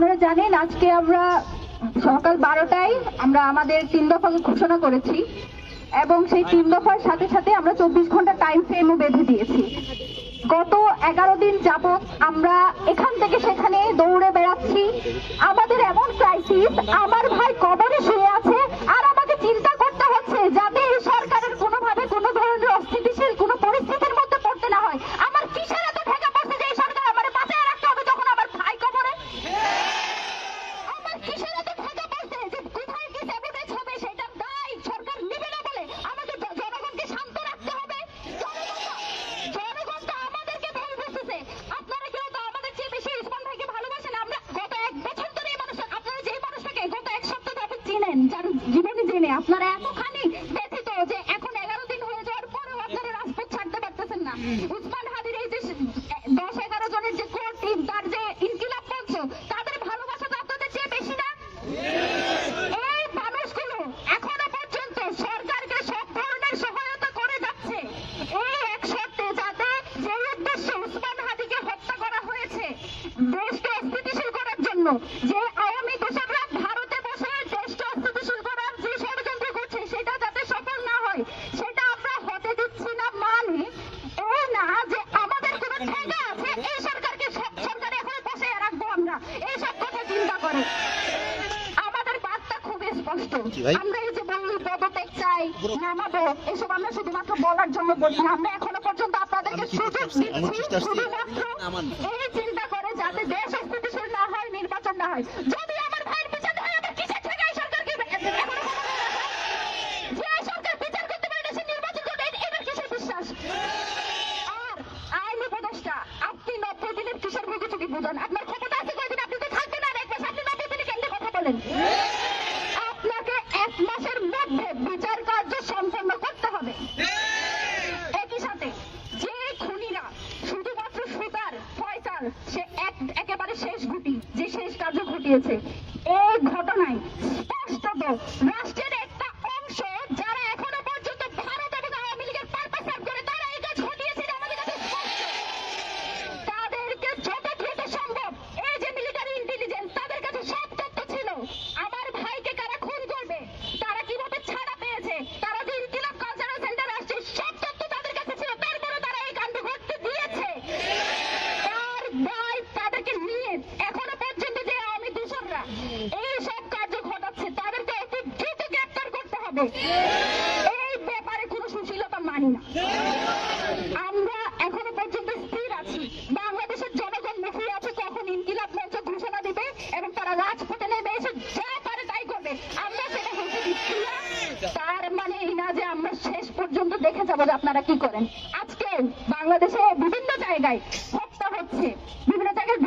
আপনারা জানেন, আজকে আমরা সকাল বারোটায় আমরা আমাদের তিন দফা ঘোষণা করেছি এবং সেই তিন দফার সাথে সাথে আমরা চব্বিশ ঘণ্টা টাইম ফ্রেমও বেঁধে দিয়েছি। গত এগারো দিন যাবৎ আমরা এখান থেকে সেখানে দৌড়ে বেড়াচ্ছি। আমাদের এমন ক্রাইসিস আমার ভাই কবরে শুয়ে আছে আর আমাকে চিন্তা করতে হচ্ছে যাতে এই সরকারের কোনোভাবে কোনো ধরনের অস্থিতিশীল কোনো পরিস্থিতির মধ্যে পড়তে না হয় আমার কিসের এত ঠেকা পড়ছে যে এই সরকার আমার বাঁচায় রাখতে হবে যখন আমার ভাই কবরে আমার কিসের এত ঠেকা পড়ছে যে কোথায় কি স্যাবোটেজ হবে সেটার দায় সরকার নেবে না বলে আমাদের জ- জনগণকে শান্ত রাখতে হবে জনগণ- জনগণ তো আমাদেরকে ভুল বুঝতেছে আপনারা কেউ তো আমাদের চেয়ে বেশি ইসমান ভাইকে ভালোবাসেন আমরা গত এক বছর ধরে এই মানুষ আপনারা যে মানুষটাকে গত এক সপ্তাহ চিনেন যার জীবনে জেনে আপনারা এতখানি ব্যথিত যে এখন এগারো দিন হয়ে যাওয়ার পরেও আপনারা রাজপথ ছাড়তে পারতেছেন না। উসমান হাদির এই যে দশ, এগারো জনের যে কোর টিম তার যে ইনকিলাব মঞ্চ তাদের ভালোবাসা তো আপনাদের চেয়ে বেশি না? দেশকে অস্থিতিশীল করার জন্য যে আওয়ামী দোষররা ভারতে বসে দেশকে অস্থিতিশীল করার যে ষড়যন্ত্র করছে সেটা যাতে সফল না হয় সেটা আমরা হতে দিচ্ছি না মানে এই না যে আমাদের কোনো ঠেকা আছে এই সরকারকে সব সরকারে এখন বসে রাখব আমরা এইসব কথা চিন্তা করে। আমাদের বার্তা খুবই স্পষ্ট। আমরা এই যে বললি পদত্যাগ চাই নামাবো এসব আমরা শুধুমাত্র বলার জন্য বলি আমরা এখনও পর্যন্ত আপনাদেরকে সুযোগ দিচ্ছি শুধুমাত্র এই চিন্তা করে যাতে দেশ অস্থিতিশীল না হয় নির্বাচন না হয়। যদি আমার ভাইয়ের বিচার হয় আমার কিসের থেকে এই সরকারকে এখনও ক্ষমতায় রাখা? যে সরকার বিচার করতে পারে না সে নির্বাচন করবে এবার কিসের বিশ্বাস? আর আইনি উপদেষ্টা আপনি নব্বই দিনের কিসের ভুগেছুকি বুঝান। আপনার ক্ষমতা আছে কয়দিন আপনি তো থাকবেন আর এক মাস আপনি নব্বই দিনে কেন্দ্রে আপনাকে এক মাসের মধ্যে বিচার কার্য সম্পন্ন করতে হবে। একই সাথে যে খুনিরা শুধুমাত্র সুতার, ফয়সাল, সে এক, একেবারে শেষ গুটি, যে শেষ কার্য ঘটিয়েছে, এই ঘটনায় স্পষ্টত রাষ্ট্রের একটা অংশ যারা এখনও পর্যন্ত ভারত এবং আওয়ামী লীগের পারপাস করে তারা এই কাজ ঘটিয়েছে এটা আমাদের কাছে স্পষ্ট তাদেরকে যত দ্রুত সম্ভব এই যে মিলিটারি ইন্টেলিজেন্স তাদের কাছে সব তথ্য ছিল আমার ভাইকে কারা খুন করবে তারা কীভাবে ছাড়া পেয়েছে তারা যে ইনকিলাব কালচারাল সেন্টার আসছে সব তথ্য তাদের কাছে ছিল তারপরে তারা এই কাণ্ড ঘটতে দিয়েছে তার দায় তাদেরকে নিয়ে এখনও পর্যন্ত যে আওয়ামী দূষণরা, এই সব কার্য ঘটাচ্ছে, তাদেরকে অতি দ্রুত গ্রেপ্তার করতে হবে। এই ব্যাপারে কোনো সুশীলতা মানি না। আমরা এখনও পর্যন্ত স্থির আছি। বাংলাদেশের জনগণ মুখিয়ে আছে কখন ইনকিলাব মঞ্চ ঘোষণা দিবে এবং তারা রাজপথে নেমে এসে যা পারে তাই করবে। আমরা সেটা হতে দিচ্ছি না। তার মানে এই না যে আমরা শেষ পর্যন্ত দেখে যাব যে আপনারা কি করেন। আজকে বাংলাদেশে বিভিন্ন জায়গায় হচ্ছে বিভিন্ন জায়গায়